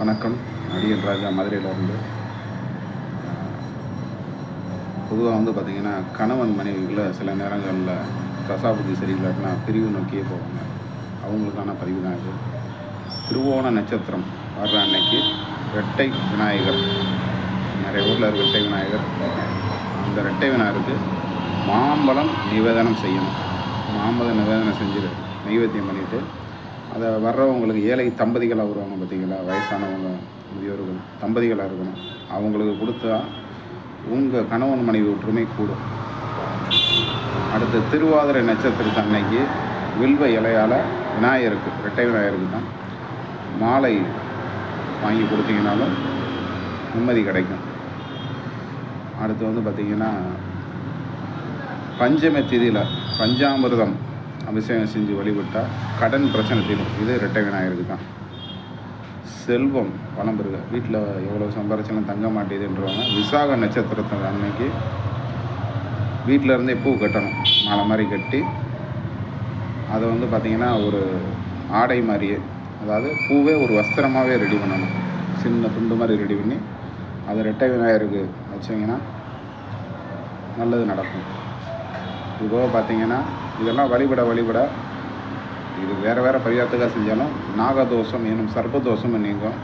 வணக்கம். அடியன் ராஜா மதுரையிலேருந்து பொதுவாக வந்து பார்த்திங்கன்னா கணவன் மனைவிகளை சில நேரங்களில் தசாபுத்தி சரியில்லாட்டினா பிரிவு நோக்கியே போவாங்க. அவங்களுக்கான பதிவு தான் இது. திருவோண நட்சத்திரம் வர்ற அன்னைக்கு ரெட்டை விநாயகர். நிறைய ஊரில் இருக்க ரெட்டை விநாயகர். அந்த ரெட்டை விநாயகருக்கு மாம்பழம் நிவேதனம் செய்யணும். மாம்பழம் நிவேதனம் செஞ்சு நைவேத்தியம் பண்ணிவிட்டு அதை வர்றவங்களுக்கு ஏழை தம்பதிகளாக வருவாங்க பார்த்தீங்களா வயசானவங்க முதியோர்கள் தம்பதிகளாக இருக்கணும். அவங்களுக்கு கொடுத்தா உங்கள் கணவன் மனைவி ஒற்றுமை கூடும். அடுத்து திருவாதிரை நட்சத்திரத்து அன்னைக்கு வில்வ இலையால் விநாயகருக்கு ரெட்டை விநாயகருக்கு தான் மாலை வாங்கி கொடுத்தீங்கனாலும் நிம்மதி கிடைக்கும். அடுத்து வந்து பார்த்திங்கன்னா பஞ்சமி திதியில் பஞ்சாமிர்தம் அபிஷேகம் செஞ்சு வழிபட்டால் கடன் பிரச்சனை தீரும். இது ரெட்டை விநாயகருக்கு தான் செல்வம் பணம் பெருக வீட்டில் எவ்வளோ சம்பாரிச்சாலும் தங்க மாட்டேதுன்றவங்க விசாக நட்சத்திரத்தின் அன்னைக்கு வீட்டில் இருந்தே பூ கட்டணும். மாலை மாதிரி கட்டி அதை வந்து பார்த்திங்கன்னா ஒரு ஆடை மாதிரியே அதாவது பூவே ஒரு வஸ்திரமாகவே ரெடி பண்ணணும். சின்ன துண்டு மாதிரி ரெடி பண்ணி அதை ரெட்டை விநாயகருக்கு வச்சிங்கன்னா நல்லது நடக்கும். இது பார்த்தீங்கன்னா இதெல்லாம் வழிபட வழிபட இது வேறு வேறு பரிகாரத்துக்காக செஞ்சாலும் நாகதோஷம் எனும் சர்ப்பதோஷம் நீங்கும்.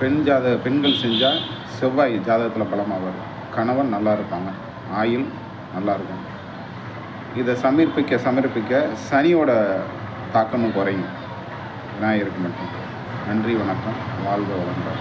பெண் ஜாத பெண்கள் செஞ்சால் செவ்வாய் ஜாதகத்தில் பலமாக வரும் கணவன் நல்லா இருப்பாங்க. ஆயுள் நல்லா இருக்கும். இதை சமர்ப்பிக்க சமர்ப்பிக்க சனியோட தாக்கமும் குறையும். விநாயகருக்கு மட்டும். நன்றி வணக்கம். வாழ்க வளங்கள்